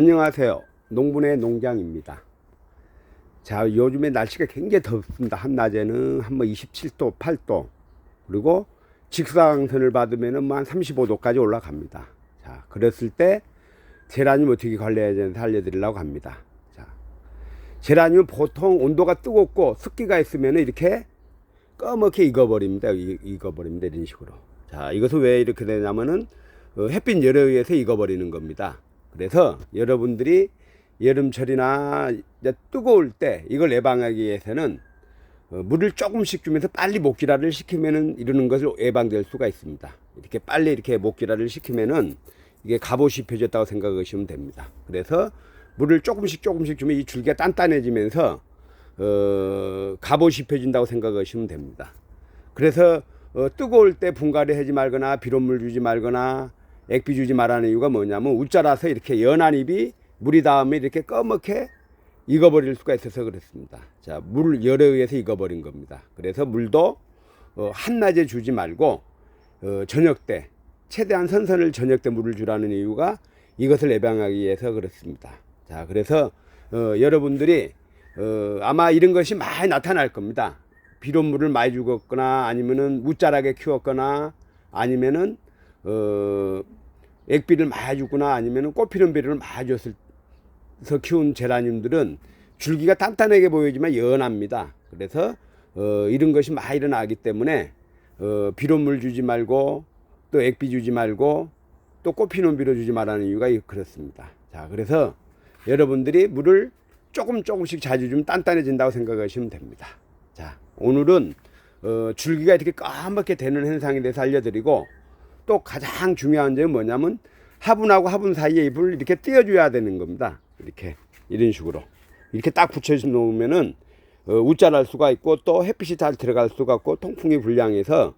안녕하세요. 농분의 농장입니다. 자, 요즘에 날씨가 굉장히 덥습니다. 한낮에는 한 번 27도, 8도. 그리고 직사광선을 받으면은 뭐한 35도까지 올라갑니다. 자, 그랬을 때 제라늄 어떻게 관리해야 되는지 알려드리려고 합니다. 자, 제라늄은 보통 온도가 뜨겁고 습기가 있으면 이렇게 꺼멓게 익어버립니다. 이- 익어버립니다. 이런 식으로. 자, 이것은 왜 이렇게 되냐면은 어, 햇빛 열에 의해서 익어버리는 겁니다. 그래서 여러분들이 여름철이나 뜨거울 때 이걸 예방하기 위해서는 어, 물을 조금씩 주면서 빨리 목기라를 시키면은 이러는 것을 예방될 수가 있습니다. 이렇게 빨리 이렇게 목기라를 시키면은 이게 갑옷이 펴졌다고 생각하시면 됩니다. 그래서 물을 조금씩 조금씩 주면 이 줄기가 단단해지면서 어, 갑옷이 펴진다고 생각하시면 됩니다. 그래서 어, 뜨거울 때 분갈이 하지 말거나 비료물 주지 말거나 액비 주지 말라는 이유가 뭐냐면 웃자라서 이렇게 연한 잎이 물이 닿으면 이렇게 꺼멓게 익어버릴 수가 있어서 그렇습니다. 자, 물 열에 의해서 익어버린 겁니다. 그래서 물도 어, 한낮에 주지 말고 어, 저녁 때 최대한 선선을 저녁 때 물을 주라는 이유가 이것을 예방하기 위해서 그렇습니다. 자, 그래서 어, 여러분들이 어, 아마 이런 것이 많이 나타날 겁니다. 비료물을 많이 주었거나 아니면은 무자라게 키웠거나 아니면은 어, 액비를 많이 주거나 아니면은 꽃피는 비료를 많이 줬을 서 키운 제라늄들은 줄기가 단단하게 보이지만 연합니다. 그래서 어, 이런 것이 많이 일어나기 때문에 어, 비료물 주지 말고 또 액비 주지 말고 또 꽃피는 비료 주지 말라는 이유가 이- 그렇습니다. 자, 그래서 여러분들이 물을 조금 조금씩 자주 주면 단단해진다고 생각하시면 됩니다. 자, 오늘은 어, 줄기가 이렇게 까맣게 되는 현상에 대해서 알려드리고 또 가장 중요한 점은 뭐냐면 화분하고 화분 사이에 잎을 이렇게 띄워줘야 되는 겁니다. 이렇게 이런 식으로 이렇게 딱 붙여 놓으면은 어, 웃자랄 수가 있고 또 햇빛이 잘 들어갈 수가 있고 통풍이 불량해서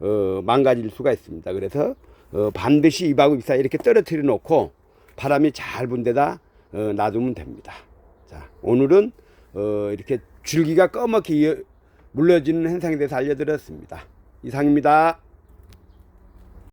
어, 망가질 수가 있습니다. 그래서 어, 반드시 잎하고 잎 사이 이렇게 떨어뜨려 놓고 바람이 잘 분 데다 어, 놔두면 됩니다. 자, 오늘은 어, 이렇게 줄기가 이어- 물러지는 현상에 대해서 알려드렸습니다. 이상입니다.